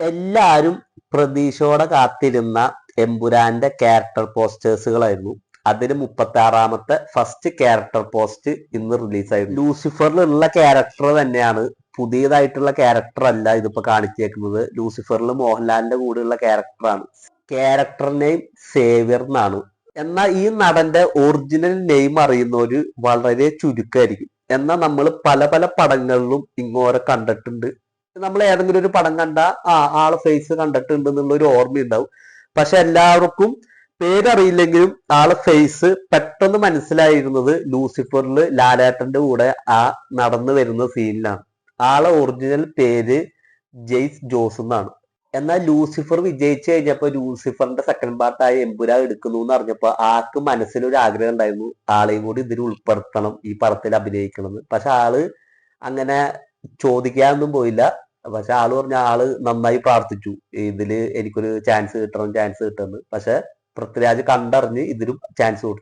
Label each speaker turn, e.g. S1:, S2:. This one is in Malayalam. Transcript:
S1: എല്ലാരും പ്രതീക്ഷയോടെ കാത്തിരുന്ന എമ്പുരാന്റെ ക്യാരക്ടർ പോസ്റ്റേഴ്സുകളായിരുന്നു അതിന് മുപ്പത്തി ആറാമത്തെ ഫസ്റ്റ് ക്യാരക്ടർ പോസ്റ്റ് ഇന്ന് റിലീസായിരുന്നു ലൂസിഫറിലുള്ള ക്യാരക്ടർ തന്നെയാണ്. പുതിയതായിട്ടുള്ള ക്യാരക്ടർ അല്ല ഇതിപ്പോ കാണിച്ചേക്കുന്നത്. ലൂസിഫറിൽ മോഹൻലാലിന്റെ കൂടെയുള്ള ക്യാരക്ടറാണ് ക്യാരക്ടർ നെയിം സേവിയർ എന്നാണ്. എന്നാൽ ഈ നടന്റെ ഒറിജിനൽ നെയിം അറിയുന്ന ഒരു വളരെ ചുരുക്കമായിരിക്കും എന്നാൽ നമ്മൾ പല പല പടങ്ങളിലും ഇങ്ങോരെ കണ്ടിട്ടുണ്ട്. നമ്മൾ ഏതെങ്കിലും ഒരു പടം കണ്ട ആ ആളെ ഫേസ് കണ്ടിട്ടുണ്ട് എന്നുള്ള ഒരു ഓർമ്മയുണ്ടാവും. പക്ഷെ എല്ലാവർക്കും പേരറിയില്ലെങ്കിലും ആളെ ഫേസ് പെട്ടെന്ന് മനസ്സിലായിരുന്നത് ലൂസിഫറിൽ ലാലേട്ടന്റെ കൂടെ ആ നടന്നു വരുന്ന സീനിലാണ് ആളെ ഒറിജിനൽ പേര് ജെയ്സ് ജോസ് എന്നാണ്. എന്നാൽ ലൂസിഫർ വിജയിച്ചു കഴിഞ്ഞപ്പോ ലൂസിഫറിന്റെ സെക്കൻഡ് പാർട്ടായ എമ്പുര എടുക്കുന്നു എന്ന് അറിഞ്ഞപ്പോ ആൾക്ക് മനസ്സിലൊരു ആഗ്രഹം ഉണ്ടായിരുന്നു ആളെയും കൂടി ഇതിൽ ഉൾപ്പെടുത്തണം ഈ പടത്തിൽ അഭിനയിക്കണം എന്ന് പക്ഷെ ആൾ അങ്ങനെ ചോദിക്കാനൊന്നും പോയില്ല. പക്ഷെ ആൾ പറഞ്ഞ ആൾ നന്നായി പ്രാർത്ഥിച്ചു. ഇതിൽ എനിക്കൊരു ചാൻസ് കിട്ടണം ചാൻസ് കിട്ടണം പക്ഷെ പൃഥ്വിരാജ് കണ്ടറിഞ്ഞ് ഇതിലും ചാൻസ് കൊടുത്തു.